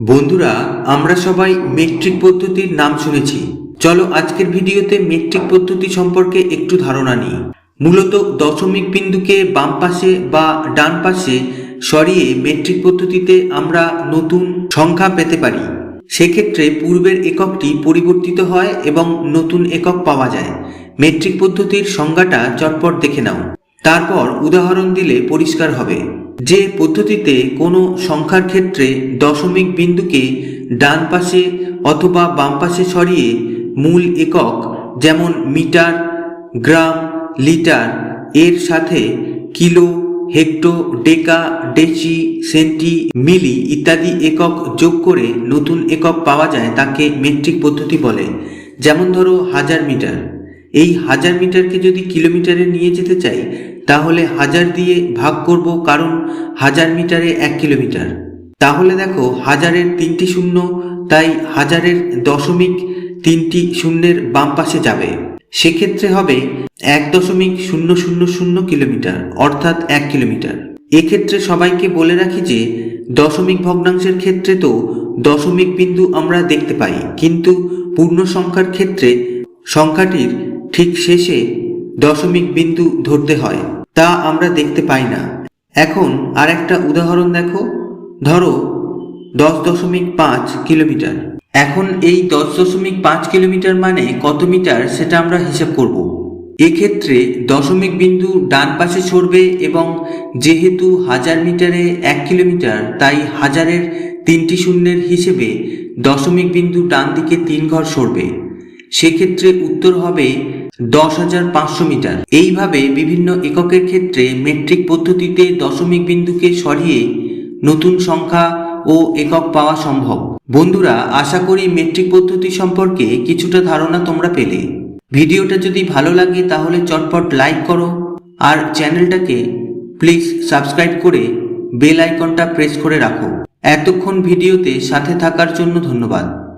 বন্ধুরা, আমরা সবাই মেট্রিক পদ্ধতির নাম শুনেছি। চলো আজকের ভিডিওতে মেট্রিক পদ্ধতি সম্পর্কে একটু ধারণা নিই। মূলত দশমিক বিন্দুকে বাম পাশে বা ডান পাশে সরিয়ে মেট্রিক পদ্ধতিতে আমরা নতুন সংখ্যা পেতে পারি। সেক্ষেত্রে পূর্বের এককটি পরিবর্তিত হয় এবং নতুন একক পাওয়া যায়। মেট্রিক পদ্ধতির সংজ্ঞাটা চটপট দেখে নাও। তারপর উদাহরণ দিলে পরিষ্কার হবে। যে পদ্ধতিতে কোনো সংখ্যার ক্ষেত্রে দশমিক বিন্দুকে ডান পাশে অথবা বাম পাশে সরিয়ে মূল একক, যেমন মিটার, গ্রাম, লিটার, এর সাথে kilo, hecto, deca, deci, centi, milli ইত্যাদি একক যোগ করে নতুন একক পাওয়া যায় তাকে মেট্রিক পদ্ধতি বলে। যেমন ধরো হাজার মিটার। এই হাজার মিটারকে যদি কিলোমিটারে নিয়ে যেতে চাই, তাহলে হাজার দিয়ে ভাগ করব কারণ হাজার মিটারে এক কিলোমিটার। তাহলে দেখো, হাজারের তিনটি শূন্য, তাই হাজারের দশমিক তিনটি শূন্যের বাম পাশে যাবে। সেক্ষেত্রে হবে এক দশমিক শূন্য শূন্য শূন্য কিলোমিটার, অর্থাৎ এক কিলোমিটার। এক্ষেত্রে সবাইকে বলে রাখি যে, দশমিক ভগ্নাংশের ক্ষেত্রে তো দশমিক বিন্দু আমরা দেখতে পাই, কিন্তু পূর্ণ সংখ্যার ক্ষেত্রে সংখ্যাটির ঠিক শেষে দশমিক বিন্দু ধরতে হয়। তা আমরা দেখতে পাই না। এখন আর একটা উদাহরণ দেখো। ধরো, দশ দশমিক পাঁচ কিলোমিটার। এখন এই দশ দশমিক পাঁচ কিলোমিটার মানে কত মিটার সেটা আমরা হিসাব করব। এক্ষেত্রে দশমিক বিন্দু ডান পাশে সরবে এবং যেহেতু হাজার মিটারে এক কিলোমিটার, তাই হাজারের তিনটি শূন্যের হিসেবে দশমিক বিন্দু ডান দিকে তিন ঘর সরবে। সেক্ষেত্রে উত্তর হবে দশ হাজার পাঁচশো মিটার। এইভাবে বিভিন্ন এককের ক্ষেত্রে মেট্রিক পদ্ধতিতে দশমিক বিন্দুকে সরিয়ে নতুন সংখ্যা ও একক পাওয়া সম্ভব। বন্ধুরা, আশা করি মেট্রিক পদ্ধতি সম্পর্কে কিছুটা ধারণা তোমরা পেলে। ভিডিওটা যদি ভালো লাগে তাহলে চটপট লাইক করো আর চ্যানেলটাকে প্লিজ সাবস্ক্রাইব করে বেল আইকনটা প্রেস করে রাখো। এতক্ষণ ভিডিওতে সাথে থাকার জন্য ধন্যবাদ।